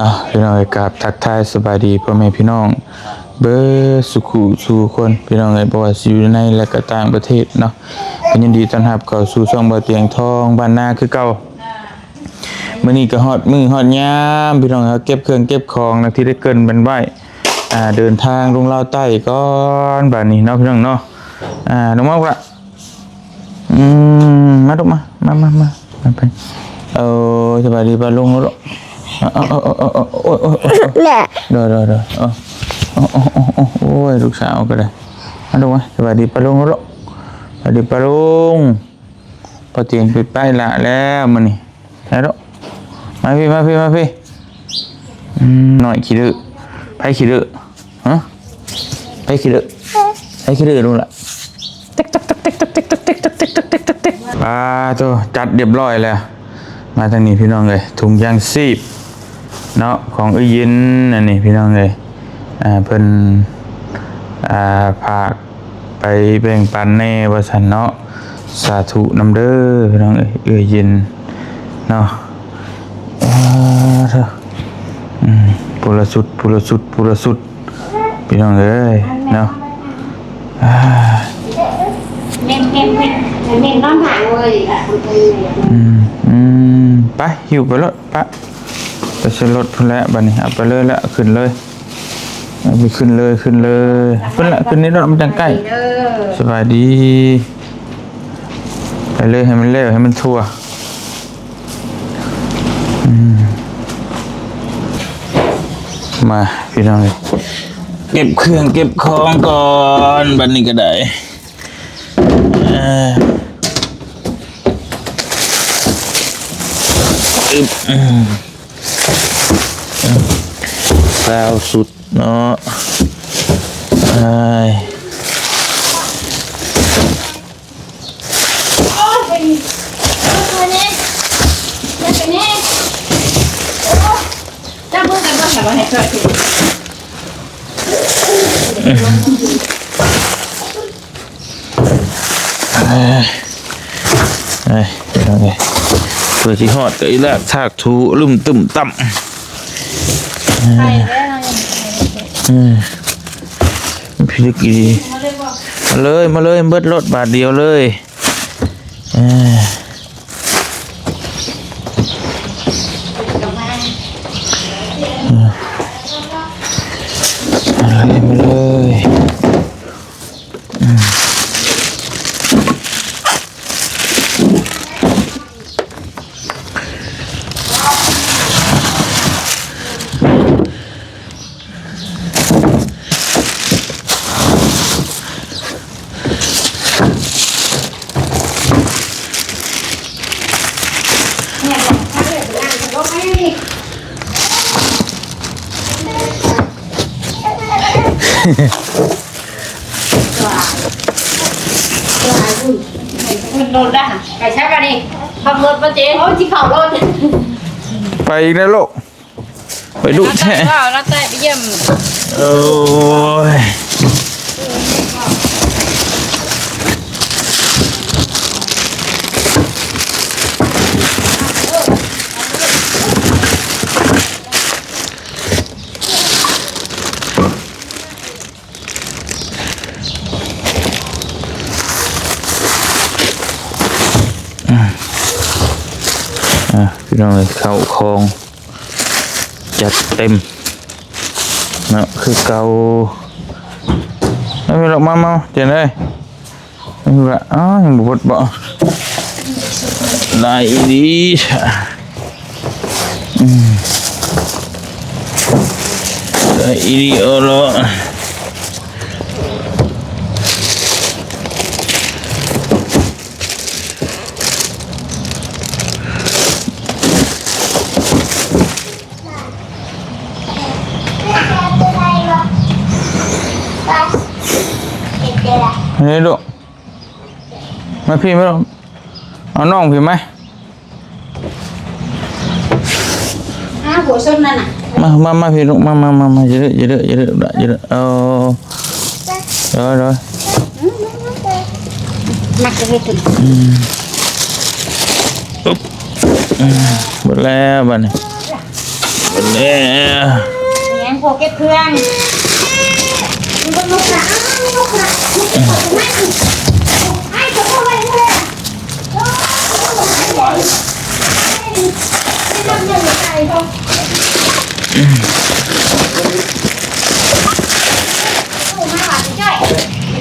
อะพี่น้องเอยกับทักทายสบายดีพ่อแม่พี่น้อง เบอร์สุขุสู่คนพี่น้องเอยบอกว่าสิอยู่ในและก็ต่างประเทศเนาะก็ยินดีต้อนรับเข้าสู่ช่องบ่อเตียงทองบ้านนาคือเก่ามื้อนี้ก็ฮอดมือฮอดยามพี่น้องครับเก็บเครื่องเก็บของนะที่ได้เกรินเป็นไว้อ่าเดินทางลงลาวใต้ก่อนบัดนี้เนาะพี่น้องเนาะอ่าน้องมากละอืมมาลูกมามามามามาไป เออสบายดีป่ะลุงลูกเอาเอาเอาเอาเอาโอ้ยโอ้ยโอ้ยแหละเดี๋ยวเดี๋ยวเดี๋ยวเอาเอาเอาเอาเอาโอ้ยลูกสาวก็ได้มาดูมาสวัสดีปะลุงลูกสวัสดีปะลุงพอเตียงปิดป้ายละแล้วมันนี่แล้วลูกมาพี่มาพี่มาพี่อืมหน่อยขี้ดื้อไผขี้ดื้อฮะไผขี้ดื้อไผขี้ดื้อลุงละติ๊กติ๊กติ๊กติ๊กติ๊กติ๊กติ๊กติ๊กติ๊กติ๊กติ๊กติ๊กปลาตัวจัดเรียบร้อยแล้ว มาทางนี้พี่น้องเลยถุงยางซีบเนาะของอุ้ยยินอันนี้พี่น้องเลยอ่าเพิ่นอ่าผากไปแบ่งปันแน่ว่าสันเนาะสาธุนำเด้อพี่น้องเอ้ยเอ้ยยินเนาะอ่าเถอะอืมปุรสุดปุรสุดปุรสุดพี่น้องเอ้ยเนาะเมนเมนเมนเมนนอนห่างเลยอืม ไปหิวไปรถปะไปเช็รถพุ่นแล้วบัดนี้เอาไปเลยละขึ้นเลยเอาไปขึ้นเลยขึ้นเลยขึ้นละขึ้นนี่รถมันจังใกล้เด้อสบายดี ไปเลยให้มันเร็วให้มันทั่วอืมมาพี่น้องเลยเก็บเครื่องเก็บของก่อนบันนี้ก็ได้ อึบกาวสุดเนาะไอ้จับมือกันบ้างแต่ว่าให้ช่วย พื่อที่ฮอดก็อีลากทากถูลุ่มตุ่มต่ำไปแล้วอืมพี่ลึกอีดีมาเลยบอกมาเลยมาเลยเบิดรถบาทเดียวเลยเอ้ย กลับมา มาเลยมาเลยอืม โดนได้ไปใช้กันดิขับรถมาเจ๊โอ้ที่เขารถไปอีกแล้วลูกไปดูแท้ก็แล้วแต่ไปเยี่ยมโอ้ย rồi khâu khôn. Chặt tim. Nó cứ câu. Nó rộng mau mau tiền đây. Như vậy đó nhưng một bỏ, lại đi. Ừ. Lại đi ở đó พี่ไหมลูกเอาน้องพี่ไหมอ้าหัวส้นนั่นน่ะมามามาพี่ลูกมามามามาเยอะเยอะเยอะเยอะเอาเดี๋ยวเดี๋ยวนักจะไปถึงปุ๊บหมดแล้วบัดนี้หมดแล้วเนี่ยพอเก็บเครื่อง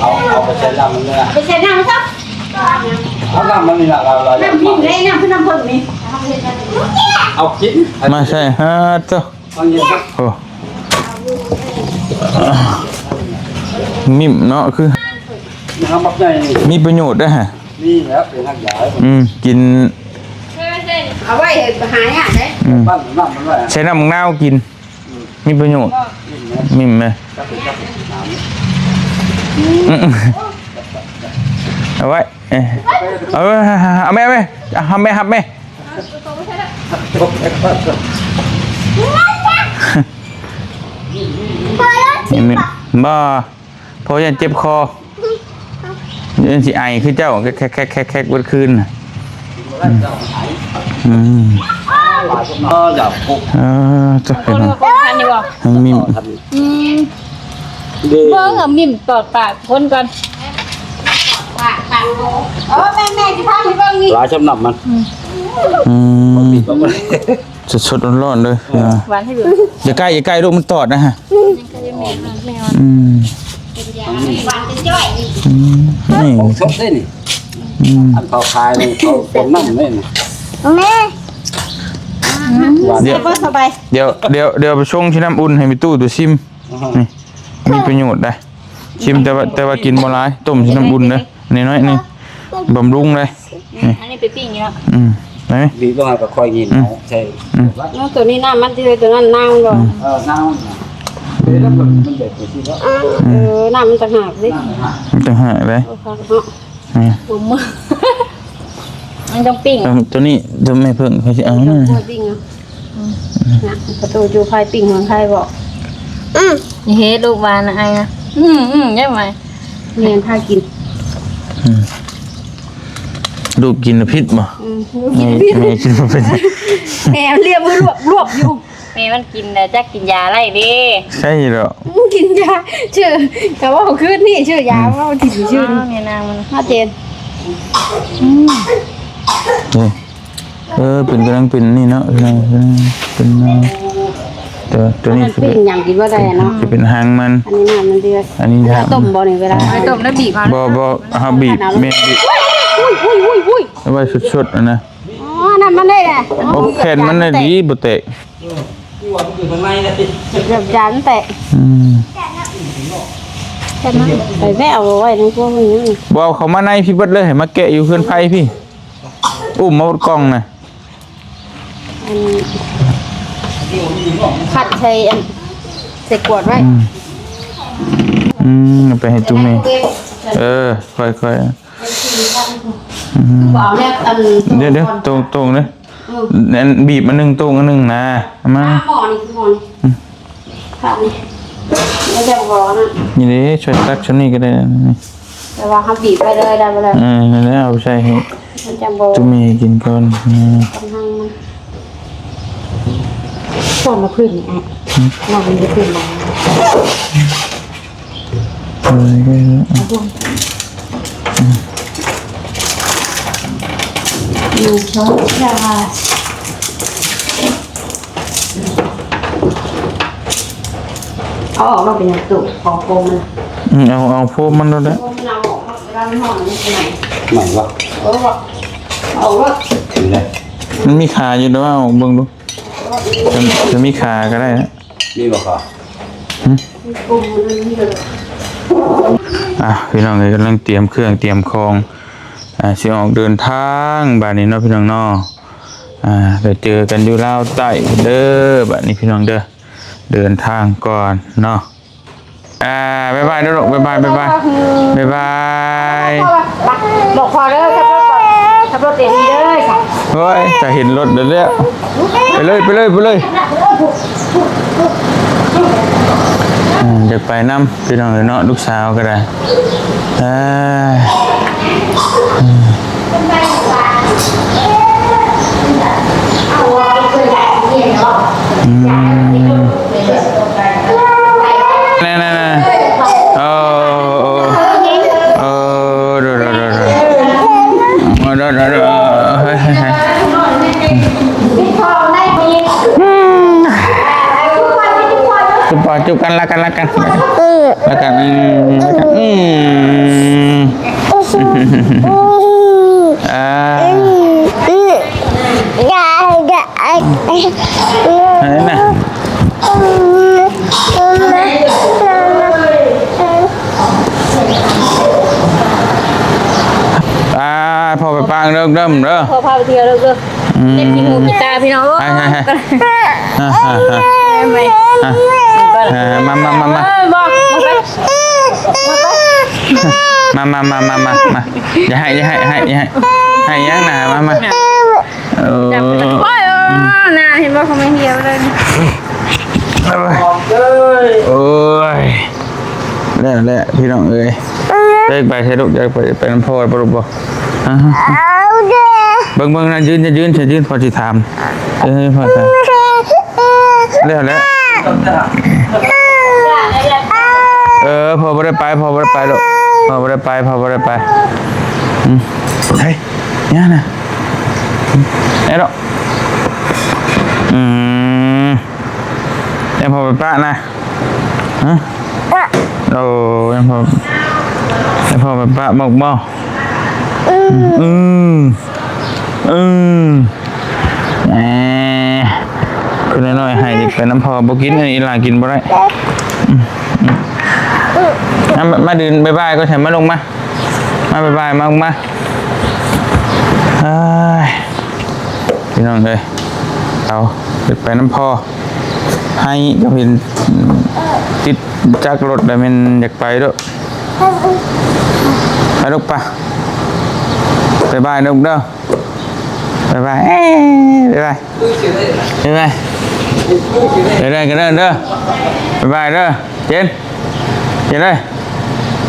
เอาเอาไปใช้ลำมันเลยไปใส่น้ำครับเอาลำมันนี่แหละเราเราน้ำพิมพ์เลยน้ำคือน้ำผึ้งนี่เอาคิดมาใช่ฮะเจ้าโอ้มิมเนาะคือมีประโยชน์ด้วยฮะนี่แล้วเป็นนักใหญ่อืมกิน เอาไว้หาเนี่ยได้อืมบ้านน้ำมันไว้อะใช้น้ำมะนาวกิน มีประโยชน์นี่นะมิมไหมจับไปจับไปน้ำอืมเอาไว้เอ้ยเอาไว้เอาแม่เอาแม่เอาแม่ครับแม่จบแล้วก็นี่มิมบ่เพราะยันเจ็บคอยันสิไอคือเจ้าแคกแคกแคกแคกวันคืนน่ะ อืมหลายคนเอออย่าพกเออจะเป็นคนคนทันอยู่บ่ทั้งมิมทันอืมดีเบิ้งเอามิ่มตอดปากคนก่อนปากปากโอ้แม่แม่ที่ทำให้เบิ้งนี่หลายชำนับมันอืมปิดก็ไม่สดสดๆร้อนๆเลยอ่าหวานให้ดูอย่าใกล้อย่าใกล้ลูกมันตอดนะฮะก็จะแม่แม่อืมหวานเป็นจ้ อยอืมนี่ของชดได้นี่อืมอันเขาคายนี่เขาคนนั่งนี่นี่แม่หวานเดี๋ยวก็สบายเดี๋ยวเดี๋ยวเดี๋ยวไปชงที่น้ำอุ่นให้มีตู้ตัวซิมนี่มีประโยชน์ได้ ชิมแต่ว่าแต่ว่ากินบ่ร้ายต้มที่น้ำอุ่นเลยนี่น้อยนี่บำรุงเลยอันนี้ไปปิ้งอยู่แล้วอืมไหนบีบต้องให้กับคอยกินเอาใช่ตัวนี้น้ำมันที่เลยตัวนั้นน้ำก่อนเออน้ำน่ะเดี๋ยวแล้วมันมันเด็ดไปที่แล้วเออน้ำมันต่างหากดิน้ำนะฮะมันจะหายเลยโอ้ครับเนาะนี่บุ้มมือมันต้องปิ้งตัวตัวนี้จะไม่เพิ่งเขาจะเอาต้นะองพูดปิ้งอะนะประตูจูไฟปิ้งของไทยบอกอืมนี่เฮ็ดลูกวานนะไอ้นะอืมอืมยังไงเรียนท่ากินลูกกินแล้วพิษบ่อืมแม่แม่กินมาเป็นแม่เรียกมือรวบรวบอยู่ แม่มันกินแต่จะกินยาอะไรดิใช่เหรอกินยาชื่อแต่ว่าขึ้นนี่ชื่อยาว่าถิ่นชื่อเนี่ยนางมันน่าเจนนี่เออเป็นกำลังเป็นนี่เนาะกำลังเป็นเนาะตัวตัวนี้มันจะปิ้เป็นงอย่างกินว่าได้เนาะจะเป็นหางมัน อันนี้น้ำมันเดือดอันนี้เวทาลางต้มบ่เนี่ยเวลาต้มแล้วบีบมาบ่บ่ฮาบีบแม่บีบอุ้ยอุ้ยอุ้ยอุ้ยเอาไว้สดๆอะนะอ๋อนั่นมันได้แหละโอ้แผ่นมันน่ะดีบ่เตะที่ ว่ามันอยู่ข้างในนะที่เดือดจานแตะอืมแค่นั้นไปแม่เอาไว้ในพวกนี้บ่เอาเข้ามาในพี่เบิดเลยให้มาแกะอยู่เพื่อนไผพี่ อุ้มมาบนกล้องน่ะอันขัดใส่อันใส่ขวดไว้อืมอืมเอาไปให้ตุ้มนี่เออ ค่อยๆอะเอาเนี่ยอันเดี๋ยวเดี๋ยวตรงตรงเลย นั่นบีบอันหนึงตรงอันหนึงนะเอามาหม้อนี่คือหม้อนี่ขัดนี่ไม่ใช่หม้อนะนี่เด้ช่วยตักชั้นนี้ก็ได้นะนี่แต่ว่าเขาบีบไปเลยได้ไปเลยเออนั่นแหละเอาไปใส่ให้มันจะโบตุ้มนี่กินก่อนอืมกำลังมันส่วนมาขึ้นนี่อะน้ำมันจะขึ้นมาเออก็ได้ อยู่ช้อนชาเอาออกมาเป็นอย่างตุ่ของโฟมมันอืมเอาเอาพวกมันแล้วแหละโฟมมันเอาออกมาเวลามันห่อมันเป็นไงใหม่วะเออว่าเอาว่าถึงเลยมันมีขาอยู่ด้วยเอาเบิ่งดูจะจะมีขาก็ได้นะมีบอกว่าโฟมมันนี่เลยอะพี่น้องเลยกำลังเตรียมเครื่องเตรียมของ อ่าสิออกเดินทางบัดนี้เนาะพี่น้องเนาะอ่าเดี๋ยวเจอกันอยู่ลาวใต้เด้อบัดนี้พี่น้องเด้อเดินทางก่อนเนาะอ่าบ๊ายบายเด้อลูกบ๊ายบายบ๊ายบายบ๊ายบายบอกพอเด้อขับรถก่อนขับรถเองเด้อค่ะเฮ้ยจะเห็นรถเดี๋ยวแล้วไปเลยไปเลยไปเลย ไปน้ำพี่น้องเนาะลูกสาวก็ได้อืม อ้ยกันแล้วกันอืมแล้วกันอืมอ่าอะไรนะอ่าพอไปปางเริ่มเริ่มเริ่มพอพาไปเที่ยวเลิกเลิกเล่นกีโมกีตาร์พี่น้อง ไปไปไปอ่าอ่าอ่าไปอ่าก็อ่ามามามามาเอ้ยบอกมาไปมามามามามามาอย่าให้อย่าให้ให้อย่าให้ให้ยังหนามามาเออจับไปโอ้ยเออน่าเห็นว่าเขาไม่เหี่ยวเลยโอ้ยแล้วแหละพี่น้องเอ้ยเลิกไปใช้ลูกอยากไปไปน้ำพอปรุบบ่อ่าฮะเบิ่งเบิ่งนะยืนจะยืนจะยืนพอสิถามเอ้ยพอถาม แล้วแล้วเออพอบ่ได้ไปพอบ่ได้ไปลูกพอบ่ได้ไปพอบ่ได้ไปอืมเฮ้ยเนี่ยนะเอ้ยลูกอืมยังพอไปป้านะฮะโอ้ยังพอยังพอไปป้าบอกบ่อืมอืมแห คุณน้อยๆให้ไปน้ำพอบ่กินอันนี้ลากินบ่ได้อืมอืมอะมามาดื่นบายบายก็ใช่มาลงมา มาบายบายมาลงมาพี่น้องเลยเอาไปน้ำพอให้ก็เห็นติดจากรถแต่มันอยากไปด้วยไปลูกปะบายบายลูกเด้อบายบายบายบายบายบาย เดี๋ยวได้กันเด้อเด้อบายบายเด้อเจนเจนเลย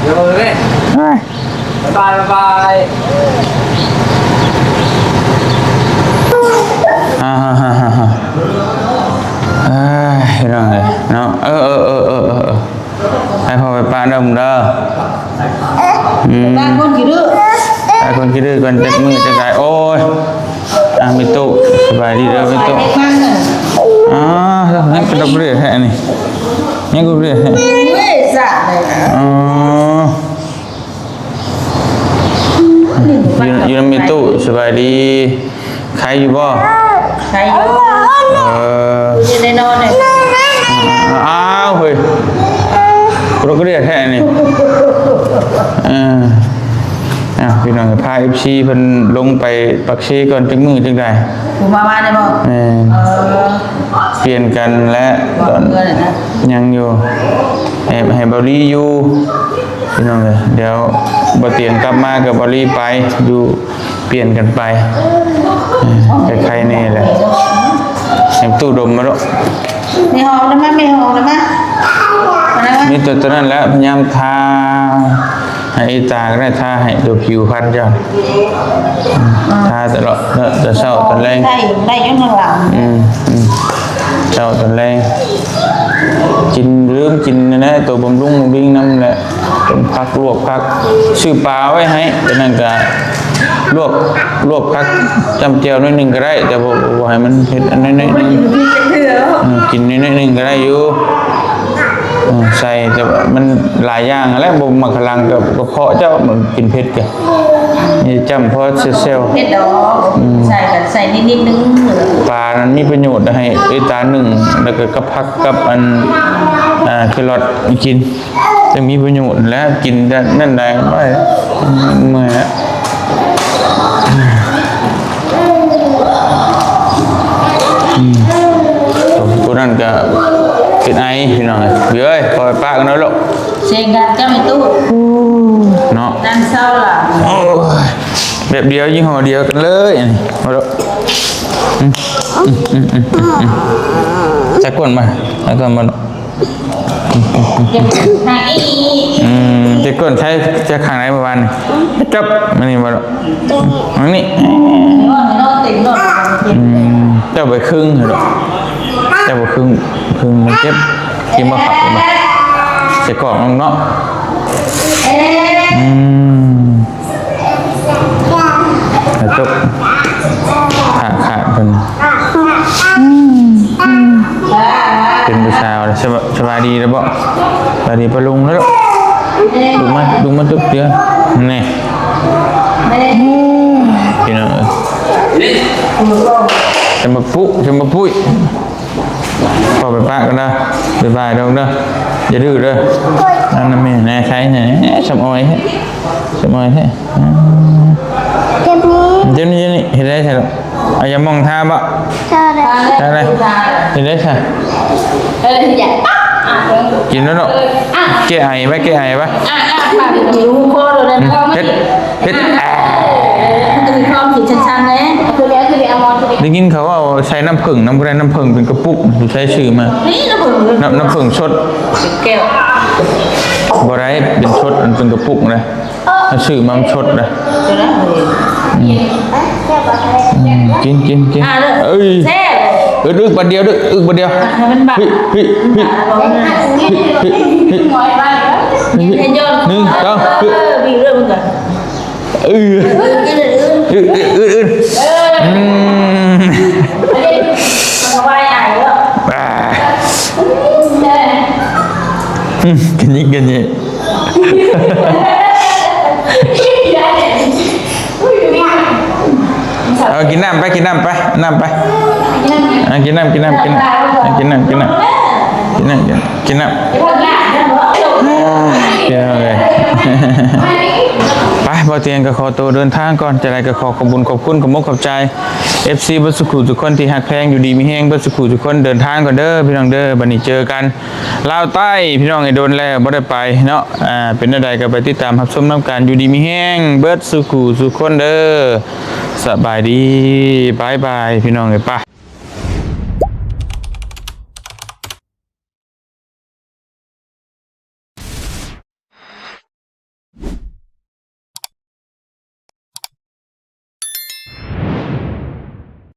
เดี๋ยวเลยบายบายบายอ่าฮ่าฮ่าฮ่าฮ่าเอ้ยพี่น้องเลยเนาะเออเออเออเออเออให้พ่อไปปาดมเด้ออืมบางคนกี่ดื้อไอ้คนคิดดื้อกันจะมือจะกายโอ้ยอะมีตู้สบายดีเด้อมีตู้บ้างน่ะอ๋อนี่เป็นดอกเบี้ยแท้นี่นี่กูเบี้ยแท้เว้ยสะเลยอ๋ออยู่อยู่ในมีตู้สบายดีใครอยู่บ่ใครอยู่เอออยู่ในนอนเลยอ้าวเฮ้ยดอกเบี้ยแท้นี่เออ อะพี่น้องพา FC เพิ่นลงไปปักชีก่อนจังมือจังได๋ผมมามาได้บ่แม่เออเปลี่ยนกันและบอตกอนเงินนะยังอยู่ให้ให้บอลลี่อยู่พี่น้องเลยเดี๋ยวบอเตียนกลับมากับบอลลี่ไปอยู่เปลี่ยนกันไปเออใครๆนี่แหละให้ตู้ดมมาแล้วไม่หอมนะมั้ยไม่หอมนะมั้ยมานะมั้ยมีตัวตัวนั้นแล้วพยายามทา ให้อีตาก็ได้ทาให้ตัวผิวพรรณเจ้าอืมทาตลอดจะเศร้าตอนแรงได้ได้ยังข้างหลังอืมอืมเจ้าตอนแรกกินเรื่องกินนะนะตัวบำรุงบำรุงน้ำแหละต้มพักลวกพักซื้อปลาไว้ให้แต่นั่นก็ลวกลวกพักจำเจียวหนิดหนึ่งก็ได้ แต่บอกว่าให้มันเผ็ดอันน้อยๆหนึงอืมกินนิดหนึ่งก็ได้อยู่ อืมใส่แต่ว่ามันหลายอย่างแล้วบ่มาขลังกับกระเพาะเจ้ามันกินเผ็ดแกนี่จำเพราะเซลล์ เผ็ดดอกใส่กันใส่นิดๆนึงปลานั้นมีประโยชน์ให้เอยตาหนึ่งแล้วก็กับพักกับอันอ่าแครอทกินจะมีประโยชน์และกินได้นั่นได้ไปเมื่อยแล้วอืมตัวนั้นก็ เป็นไอพี่น้องเดี๋ยวเอ้ยปล่อยปากกันแล้วลูกเสียงกันเจ้าไม่ตู้เนาะนั่นเศร้าล่ะโอ้ยแบบเดียวยี่ห้อเดียวกันเลยอันนี้มาดูอืมอืมอืมอืมอืมอืมจะกวนมาแล้วก็มาดูเก็บทางนี้อืมจะกวนใช้จะขังไหนเมื่อวานนี่จับมานี่มาดูมานี่นอนนอนติ่งนอนอืมเจ้าไปครึ่งเหรอ เจ้าไปครึ่งครึ่งมันเจ็บกินมาขับมาใส่กล่องน้องเนาะอืมแล้วจบขาขาดเป็นเป็นผู้ชายเลยสบสบายดีแล้วบ่ปลาลุงแล้วลุงมาลุงมาตุ๊บเดียวนี่พี่น้องเอ้ยจะมาปุ๊จะมาปุ้ย พอไปปะกันเด้อบ๊ายบายเด้อเด้ออย่าดื้อเด้อนั่นน่ะแม่นายใครเนี่ยสมออยฮะสมออยฮะเจ็บนี้เจ้านี่เจ้านี่เห็นได้ใช่หรอเอาอย่ามองท่าบ่เจอเลยได้เลยเห็นได้ใช่เออที่อยากอะกินแล้วเนาะแก้ไอไหมแก้ไอปะอะอะค่ะหิวโคตรเลยก็ไม่เฮ็ดเฮ็ดแอะจะมีความผิดชันๆเลย ได้ยินเขาว่าเอาใช้น้ำผึ้งน้ำกระไรน้ำผึ้งเป็นกระปุกใช้ชื่อมานี่นะผมน้ำน้ำผึ้งชดแก้วบ่ได้เป็นชดมันเป็นกระปุกเลยถ้าชื่อมันชดเลยเดี๋ยวนะเจ็บอะไรอืมกินกินกินอะเด้อเอ้ยแซ่บอึดอึกบัดเดียวดึกอึกบัดเดียวให้มันบาดเฮ้ยเฮ้ยเน้ำไปน้ำไปอะกินน้ำกินน้ำกินน้ำอะกินน้ำกินน้ำกินน้ำกินน้ำเดี๋ยวเลย ไปพอเตียงก็ขอตัวเดินทางก่อนจะไรก็ขอขอบคุญขอบคุณขอบมกขอบใจ FC บัสกุทุกคนที่หักแพงอยู่ดีมีแห้งบัสกุทุกคนเดินทางก่อนเด้อพี่น้องเด้อบัดนี้เจอกันลาวใต้พี่น้องไอ้โดนแล้วบ่ได้ไปเนาะอ่าเป็นอะไรก็ไปติดตามรับชมน้ำกันอยู่ดีมีแห้งเบิดสุขุสุขคนเด้อสบายดีบายบายพี่น้องเอ้ป่ะ